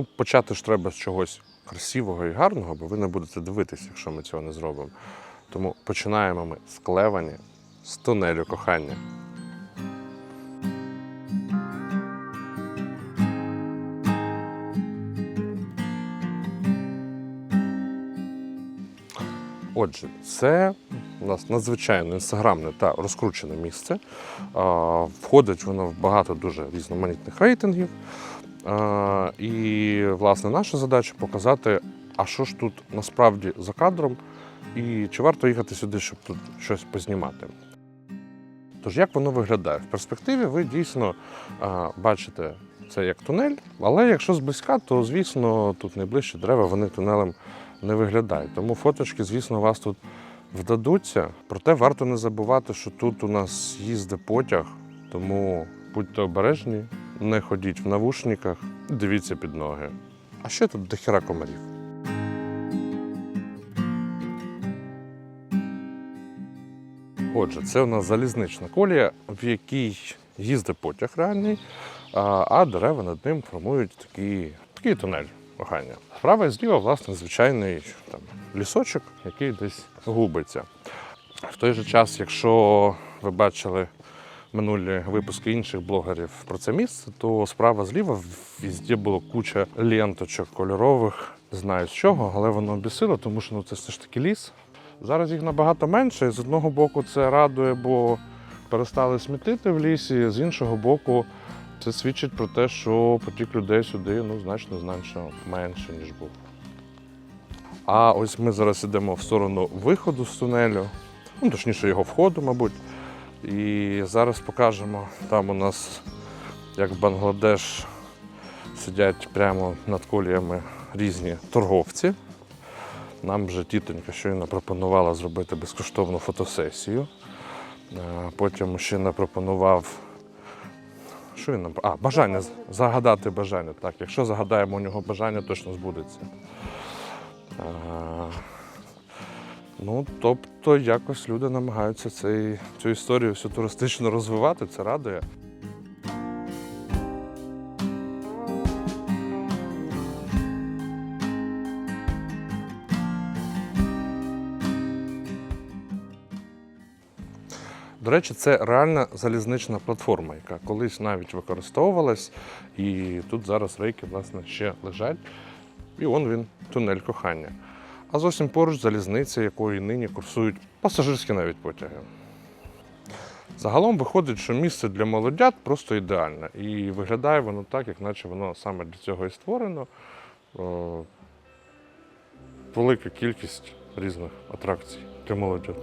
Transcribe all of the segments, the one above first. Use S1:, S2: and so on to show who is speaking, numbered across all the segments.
S1: Ну, почати ж треба з чогось красивого і гарного, бо ви не будете дивитися, якщо ми цього не зробимо. Тому починаємо ми з клевані, з тунелю кохання. Отже, це у нас надзвичайно інстаграмне та розкручене місце. Входить воно в багато дуже різноманітних рейтингів. І, власне, наша задача показати, а що ж тут насправді за кадром, і чи варто їхати сюди, щоб тут щось познімати. Тож, як воно виглядає? В перспективі ви дійсно бачите це як тунель, але якщо зблизька, то звісно тут найближчі дерева вони тунелем не виглядають. Тому фоточки, звісно, вас тут вдадуться. Проте варто не забувати, що тут у нас їздить потяг, тому будьте обережні, не ходіть в навушниках, дивіться під ноги. А ще тут дохіра комарів. Отже, це у нас залізнична колія, в якій їздить потяг реальний, а, дерева над ним формують такий, такий тунель кохання. Справа і зліва, власне, звичайний там, лісочок, який десь губиться. В той же час, якщо ви бачили минулі випуски інших блогерів про це місце, то справа зліва везде було куча ленточок кольорових, не знаю з чого, але воно обісило, тому що ну, це все ж таки ліс. Зараз їх набагато менше. З одного боку, це радує, бо перестали смітити в лісі, з іншого боку, це свідчить про те, що потік людей сюди ну, значно значно менше, ніж був. А ось ми зараз йдемо в сторону виходу з тунелю, ну, точніше, його входу, мабуть. І зараз покажемо, там у нас, як в Бангладеш, сидять прямо над коліями різні торговці. Нам вже тітонька щойно пропонувала зробити безкоштовну фотосесію. Е, Потім мужчина пропонував. Що він нам? А, бажання загадати бажання. Так, якщо загадаємо у нього бажання, точно збудеться. Ну, тобто, якось люди намагаються цей, цю історію всю туристично розвивати, це радує. До речі, це реальна залізнична платформа, яка колись навіть використовувалась, і тут зараз рейки власне ще лежать. І он він, тунель кохання. А зовсім поруч залізниця, якою нині курсують пасажирські навіть потяги. Загалом виходить, що місце для молодят просто ідеальне. І виглядає воно так, як наче воно саме для цього і створено. О, велика кількість різних атракцій для молодят.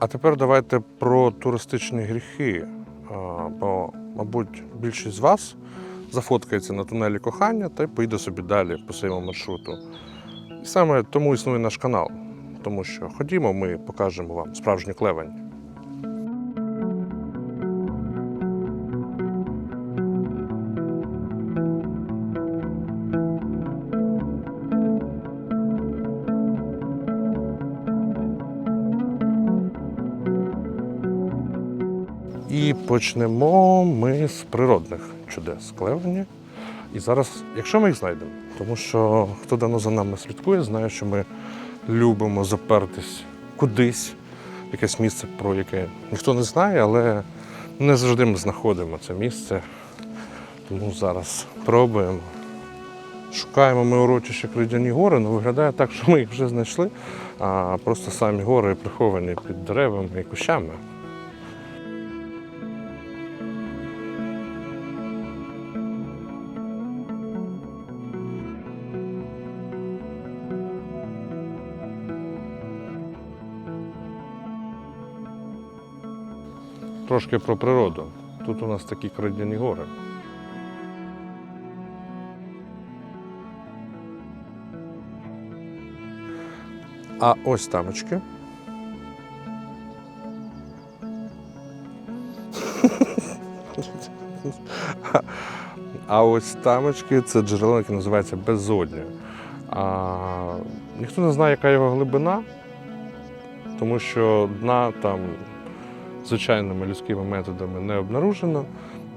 S1: А тепер давайте про туристичні гріхи. Бо, мабуть, більшість з вас зафоткається на тунелі кохання та й поїде собі далі по своєму маршруту. І саме тому існує наш канал. Тому що ходімо, ми покажемо вам справжню клевань. Почнемо ми з природних чудес Клевені. І зараз, якщо ми їх знайдемо, тому що хто давно за нами слідкує, знає, що ми любимо запертись кудись, якесь місце, про яке ніхто не знає, але не завжди ми знаходимо це місце. Тому зараз пробуємо. Шукаємо ми урочище Кридяні гори, але виглядає так, що ми їх вже знайшли, а просто самі гори приховані під деревами і кущами. Трошки про природу. Тут у нас такі кридяні гори. А ось тамочки. А ось тамочки це джерело, яке називається безодня. А, ніхто не знає, яка його глибина, тому що дна там звичайними людськими методами не обнаружено.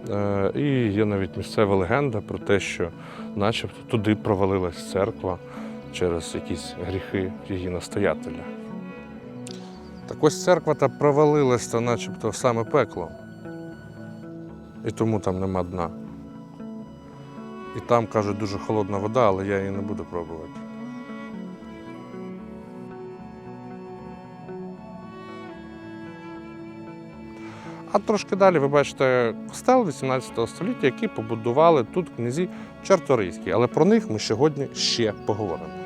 S1: Е, І є навіть місцева легенда про те, що начебто туди провалилась церква через якісь гріхи її настоятеля. Так ось церква та провалилась та начебто саме пекло. І тому там нема дна. І там, кажуть, дуже холодна вода, але я її не буду пробувати. А трошки далі ви бачите костел 18 століття, який побудували тут князі Чарторийські. Але про них ми сьогодні ще поговоримо.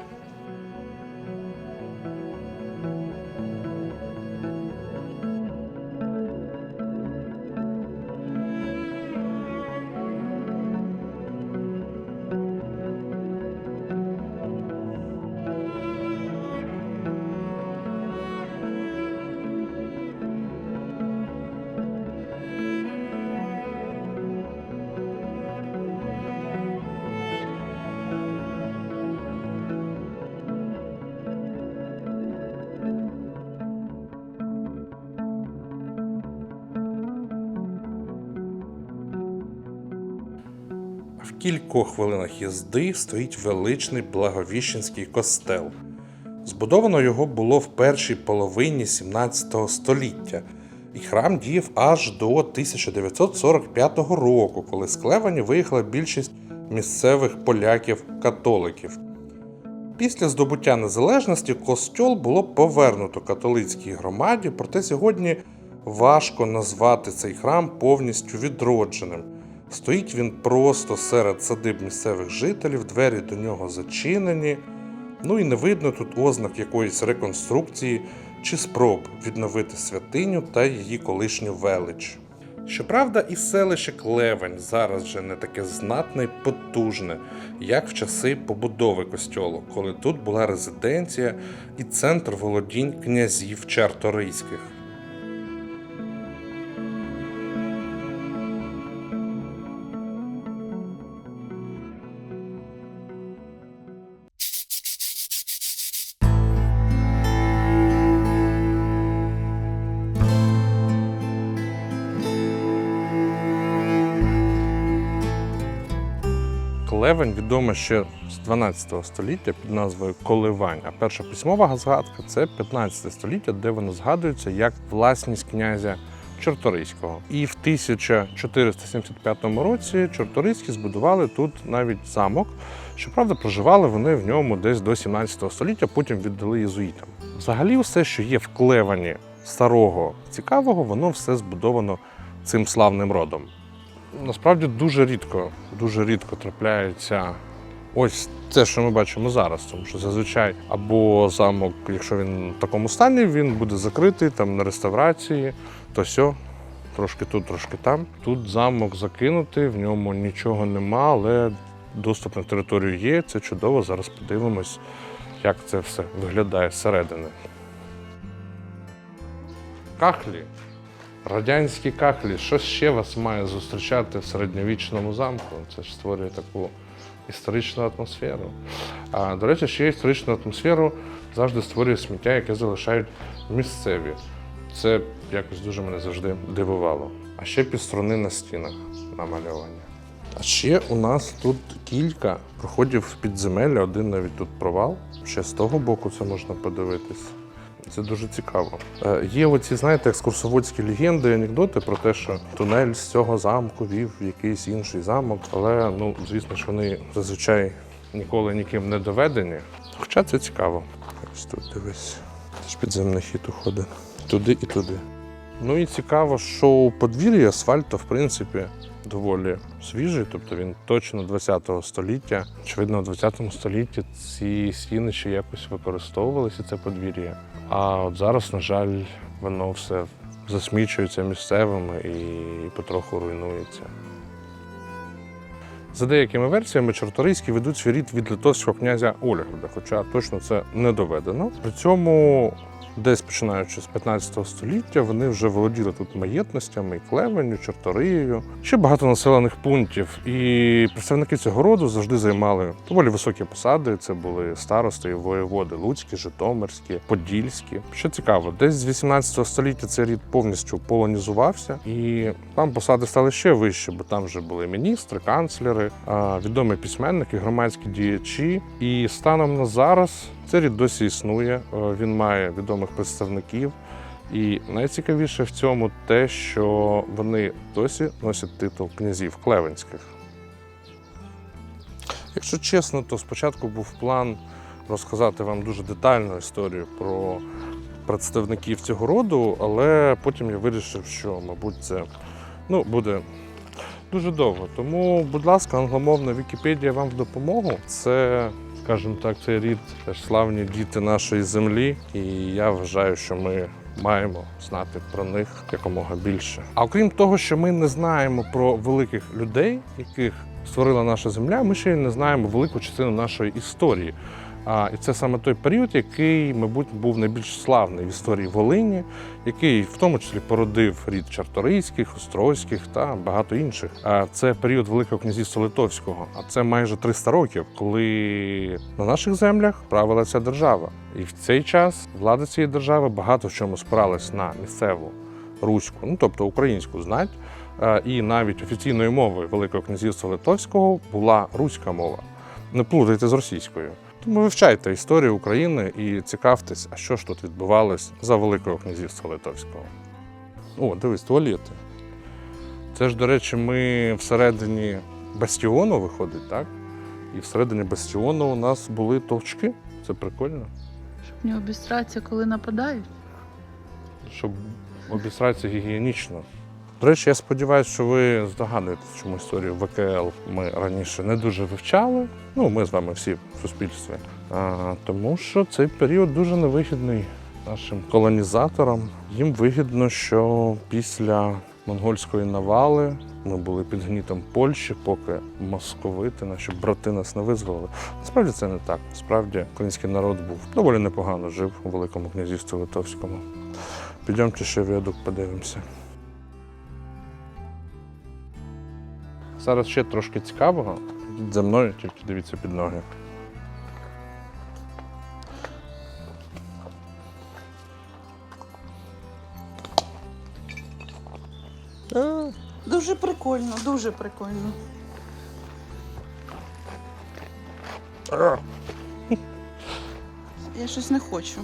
S1: В кількох хвилинах їзди стоїть величний Благовіщенський костел. Збудовано його було в першій половині 17 століття, і храм діяв аж до 1945 року, коли з Клевані виїхала більшість місцевих поляків-католиків. Після здобуття незалежності костьол було повернуто католицькій громаді, проте сьогодні важко назвати цей храм повністю відродженим. Стоїть він просто серед садиб місцевих жителів, двері до нього зачинені. Ну і не видно тут ознак якоїсь реконструкції чи спроб відновити святиню та її колишню велич. Щоправда, і селище Клевень зараз вже не таке знатне й потужне, як в часи побудови костьолу, коли тут була резиденція і центр володінь князів Чарторийських. Клевень відома ще з 12 століття під назвою Коливань. А перша письмова згадка це 15 століття, де воно згадується як власність князя Чорторийського. І в 1475 році Чорторийські збудували тут навіть замок. Щоправда, проживали вони в ньому десь до 17 століття, потім віддали єзуїтам. Взагалі, все, що є в Клевані старого цікавого, воно все збудовано цим славним родом. Насправді дуже рідко, дуже рідко трапляється ось те, що ми бачимо зараз. Тому що зазвичай або замок, якщо він в такому стані, він буде закритий там на реставрації, то сьо, трошки тут, трошки там. Тут замок закинутий, в ньому нічого нема, але доступ на територію є. Це чудово. Зараз подивимось, як це все виглядає зсередини. Кахлі. Радянські кахлі, що ще вас має зустрічати в середньовічному замку? Це ж створює таку історичну атмосферу. А до речі, ще історичну атмосферу завжди створює сміття, яке залишають місцеві. Це якось дуже мене завжди дивувало. А ще півсторони на стінах намальовані. А ще у нас тут кілька проходів в підземелля, один навіть тут провал. Ще з того боку це можна подивитись. Це дуже цікаво. Е, Є оці, знаєте, екскурсоводські легенди, анекдоти про те, що тунель з цього замку вів в якийсь інший замок, але ну, звісно ж, вони зазвичай ніколи ніким не доведені. Хоча це цікаво. Ось тут дивись. Це ж підземний хід уходить. Туди і туди. Ну і цікаво, що у подвір'ї асфальту, в принципі, доволі свіжий, тобто він точно 20-го століття. Очевидно, у 20 столітті ці стіни ще якось використовувалися, це подвір'я. А от зараз, на жаль, воно все засмічується місцевими і потроху руйнується. За деякими версіями, чорторийські ведуть свій рід від литовського князя Ольгерда, хоча точно це не доведено. При цьому, десь починаючи з 15 століття, вони вже володіли тут маєтностями, і клевенню, чорториєю, ще багато населених пунктів. І представники цього роду завжди займали доволі високі посади. Це були старости і воєводи Луцькі, Житомирські, Подільські. Що цікаво, десь з 18 століття цей рід повністю полонізувався, і там посади стали ще вищі, бо там вже були міністри, канцлери, відомі письменники, громадські діячі. І станом на зараз цей рід досі існує. Е, Він має відомих представників. І найцікавіше в цьому те, що вони досі носять титул князів Клевенських. Якщо чесно, то спочатку був план розказати вам дуже детальну історію про представників цього роду, але потім я вирішив, що, мабуть, це ну, буде дуже довго. Тому, будь ласка, англомовна Вікіпедія вам в допомогу. Це, скажімо так, цей рід теж славні діти нашої землі, і я вважаю, що ми. Маємо знати про них якомога більше. А окрім того, що ми не знаємо про великих людей, яких створила наша земля, ми ще й не знаємо велику частину нашої історії. А, і це саме той період, який, мабуть, був найбільш славний в історії Волині, який в тому числі породив рід Чарторийських, Острозьких та багато інших. А це період Великого князівства Литовського. А це майже 300 років, коли на наших землях правила ця держава. І в цей час влада цієї держави багато в чому спиралась на місцеву руську, ну тобто українську знать. І навіть офіційною мовою Великого князівства Литовського була руська мова. Не плутайте з російською. Тому вивчайте історію України і цікавтесь, а що ж тут відбувалось за Великого князівства Литовського. О, дивись, туалети. Це ж, до речі, ми всередині бастіону виходить, так? І всередині бастіону у нас були товчки. Це прикольно.
S2: Щоб не обістратися, коли нападають.
S1: щоб обісратися гігієнічно. До речі, я сподіваюся, що ви здогадуєтесь, чому історію ВКЛ ми раніше не дуже вивчали. Ну, ми з вами всі в суспільстві. А, тому що цей період дуже невигідний нашим колонізаторам. Їм вигідно, що після монгольської навали ми були під гнітом Польщі, поки московити, наші брати нас не визволили. Насправді це не так. Справді український народ був доволі непогано жив у Великому князівстві Литовському. Підемте ще віадук подивимося. Зараз ще трошки цікавого. За мною, тільки дивіться під ноги.
S2: Дуже прикольно, дуже прикольно. Я щось не хочу.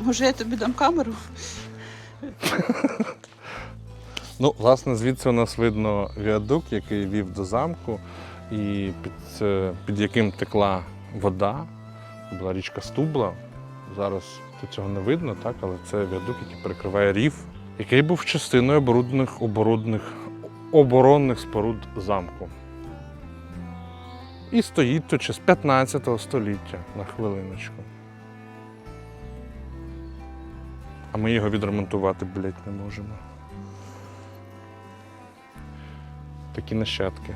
S2: Може, я тобі дам камеру?
S1: Ну, власне, звідси у нас видно віадук, який вів до замку, і під, е, під яким текла вода. Була річка Стубла. Зараз тут цього не видно, так, але це віадук, який перекриває рів, який був частиною оборудних, оборудних, оборонних споруд замку. І стоїть тут ще з 15 століття на хвилиночку. А ми його відремонтувати, блядь, не можемо. Такі нащадки.